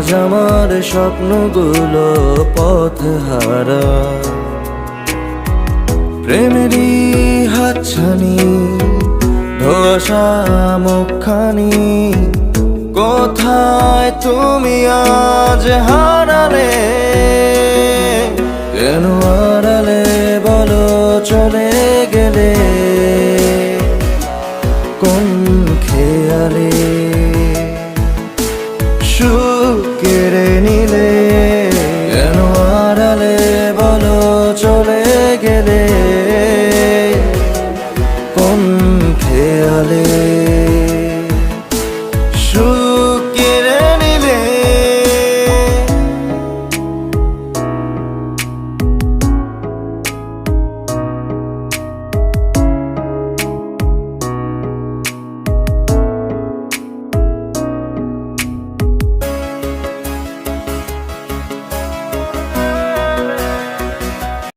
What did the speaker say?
আজ আমার স্বপ্নগুলো পথ হারা। প্রেমেরই হাতছানি ধোসা মুখখানি, কোথায় তুমি আজ হারালে? কেন হারালে বলো চলে গেলে? কোন খেয়ালে কেড়ে নিলে কেন আড়ালে বলো চলে গেলে? কোন খেয়ালে?